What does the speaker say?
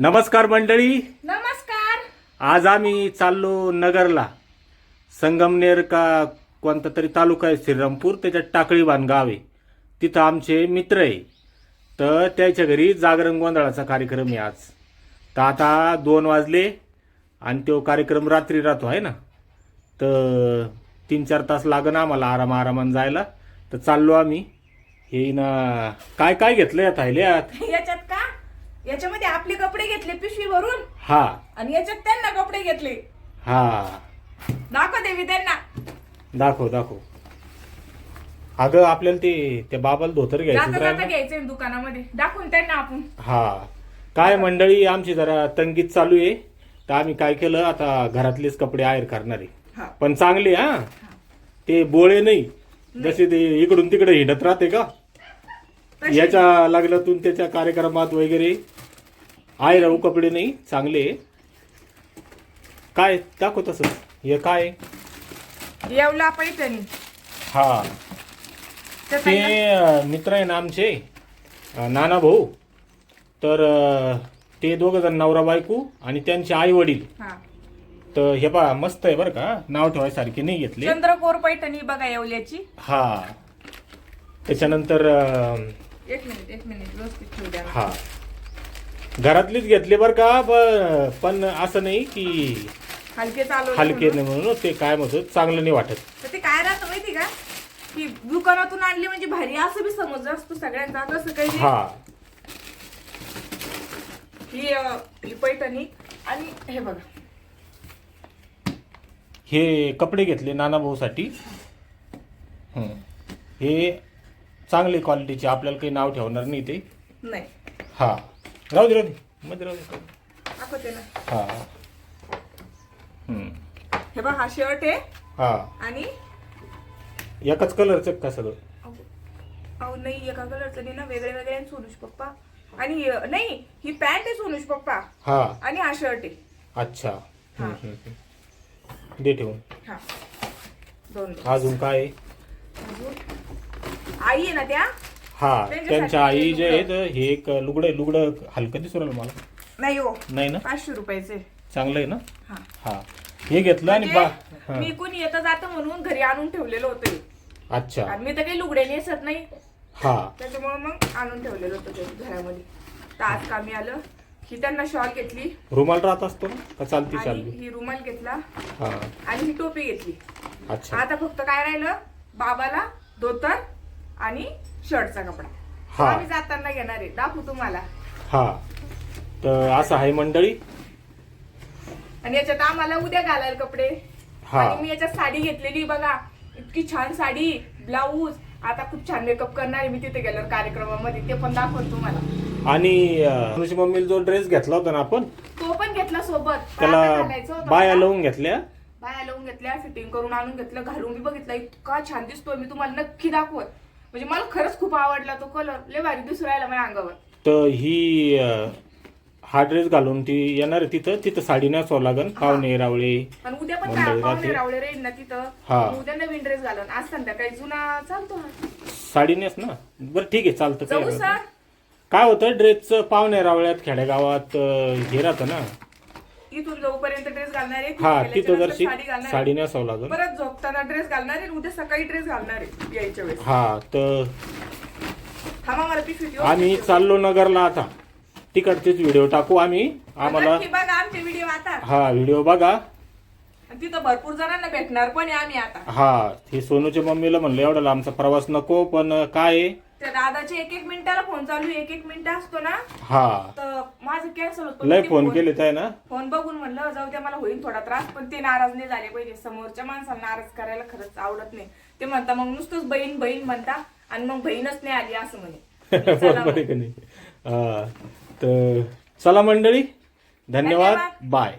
नमस्कार मंडळी. नमस्कार. आज आम्ही चाललो नगरला. संगमनेर का कोणता तरी तालुका आहे श्रीरामपूर त्याच्यात टाकळी बांध गाव. आहे तिथं आमचे मित्र आहे. तर त्याच्या घरी जागरण गोंधळाचा कार्यक्रम आहे आज. तर आता दोन वाजले आणि तो कार्यक्रम रात्री राहतो आहे ना? तर तीन चार तास लागन आम्हाला आराम आरामानं जायला. तर चाललो आम्ही. हे ना काय काय घेतलं या थायल्यात याच्यात याच्यामध्ये आपले कपडे घेतले पिशवी भरून हा. आणि याच्यात त्यांना कपडे घेतले. हा. दाखव देवी त्यांना. दाखव दाखव. अगं आपल्याला ते त्या बाबाला धोतर घ्यायचं जाता जाता राहिलं. घ्यायचंय दुकानामध्ये. दाखवून त्यांना आपण. हा. काय मंडळी आमची जरा तंगीत चालू आहे. तर आम्ही काय केलं आता घरातलेच कपडे आयर करणार हा. पण चांगले हा. ते बोळे नाही. जसे ते इकडून तिकडे हिंडत राहते का? तशी- याच्या लग्नातून त्याच्या कार्यक्रमात वगैरे आहे राहू कपडे नाही चांगले. काय दाखव तसं. हे काय? येवला पैठणी. हा. ते अ, मित्र आहे ना आमचे अ, नाना भाऊ. तर अ, ते दोघ जण नवरा बायको आणि त्यांचे आई वडील. हा. तर हे पहा मस्त आहे बरं का? नाव ठेवायसारखे नाही घेतले. चंद्रकोर पैठणी बघा येवल्याची. हा. त्याच्यानंतर अ, एक मिनिट एक मिनिट व्यवस्थित ठेवू द्या. हा. घरातलीच घेतले बरं का प- पण असं नाही की हलके चालू हलके नाही म्हणून ते काय म्हणतो चांगलं नाही वाटत. तर ते काय राहतं माहिती का? की दुकानातून आणली म्हणजे भारी असं बी समज असतो सगळ्यांचा तसं काही नाही. हा. ही अं, ही पैठणी आणि हे बघा. हे कपडे घेतले नाना भाऊसाठी. हं. हे चांगले क्वालिटीचे आपल्याला काही नाव ठेवणार नाही ते. नाही. हा. राहू दे राहू दे. मध्ये राहू दे. दाखवते ना हा. हं. हे बघा हा शर्ट आहे हा. आणि एकाच कलरचं का सगळं? अहो नाही एका कलरचं नाही ना वेगळे वेगळे आहे सोनुष पप्पा. आणि अं, नाही ही पॅन्ट आहे सोनुष पप्पा. हा. आणि हा शर्ट आहे. अच्छा. हा. हं, हं, हं. दे ठेवून. हा. दोन दोन. अजून काय? आहे? अजून? आई आहे ना त्या? हा त्यांच्या आई जे आहेत हे एक लुगडं लुगडं हलकं दिसू राहिलं मला. नाही हो नाही ना? पाचशे रुपयाचे. चांगलं आहे ना? हा. हा. हे घेतलं आणि बा म्हणजे हा. मी कोणी येतं जातं म्हणून घरी आणून ठेवलेलं होतं हे. अच्छा. आणि मी तर काही लुगडे नेसत नाही. हा. त्याच्यामुळे मग आणून ठेवलेलं होतं ते घरामध्ये. तर आज कामी आलं ही त्यांना शॉल घेतली. रुमाल राहत असतो ना? का चालती आणि चालली ही रुमाल घेतला. हा. आणि ही टोपी घेतली. अच्छा. आता फक्त काय राहिलं? बाबाला धोतर आणि शर्टचा कपडा. तो हा. आम्ही जाताना घेणार आहे. दाखवू तुम्हाला. हा. तर असं आहे मंडळी. आणि याच्यात आम्हाला उद्या घालायला कपडे. हा. आणि मी याच्यात साडी घेतलेली बघा. इतकी छान साडी ब्लाऊज. आता खूप छान मेकअप करणार आहे मी तिथे गेल्यावर कार्यक्रमामध्ये. ते पण दाखवतो तुम्हाला. आणि अं, अनुची मम्मीला जो ड्रेस घेतला होता ना आपण तो पण घेतला सोबत. पण त्याला आता घालायचं होतं बाया मला. लावून घेतल्या. बाया लावून घेतल्या फिटिंग करून आणून घेतलं घालून मी बघितलं. इतका छान दिसतोय. मी तुम्हाला नक्की दाखवत. म्हणजे मला खरंच खूप आवडला तो कलर लय भारी. दिसू राहिला माझ्या अंगावर. तर ही अं, हा ड्रेस घालून ती येणार आहे तिथं. तिथं साडी नेसावं लागन पावणे रावळे आणि उद्या पण मंडळी काय? पाहुणे राहते. रावळे राहील ना तिथं. हा. उद्या नवीन ड्रेस घालून. आज संध्याकाळी जुना चालतो हा. साडी नेस ना. बरं ठीक आहे. चालतं. काय जाऊ हरकत सर. नाही. काय होतं? ड्रेसचं पावणे रावळ्यात खेडेगावात अं, हे राहतं ना. इथून जाऊपर्यंत ड्रेस घालणार आहे हा जर साडी घालणार साडी. नेसावं लागल परत झोपताना ड्रेस घालणार आहे आणि उद्या सकाळी ड्रेस घालणार आहे यायच्या वेळेस. हा तर थांबा मला. आम्ही चाललो नगरला आता. तिकडचेच व्हिडिओ टाकू आम्ही. आम्हाला नक्की बघा आमचे व्हिडिओ आता. हा व्हिडिओ बघा. आणि तिथं भरपूर जणांना भेटणार पण आहे आम्ही आता. हा हे सोनूच्या मम्मीला म्हणलं एवढा लांबचा प्रवास नको पण काय आहे? त्या दादाचे एक एक मिनिटाला फोन चालू एक एक मिनिट असतो ना हा. तर माझं कॅन्सल होतो. लय फोन केले ना? फोन बघून म्हणलं जाऊ द्या मला होईल थोडा त्रास. पण ते नाराज नाही झाले पाहिजे समोरच्या माणसाला नाराज करायला खरंच आवडत नाही. ते म्हणता मग नुसतंच बहीण बहीण म्हणता आणि मग बहीणच नाही आली असं म्हणे. चला बरोबर मग. आहे का नाही? हा, तर चला मंडळी धन्यवाद. धन्यवाद. बाय.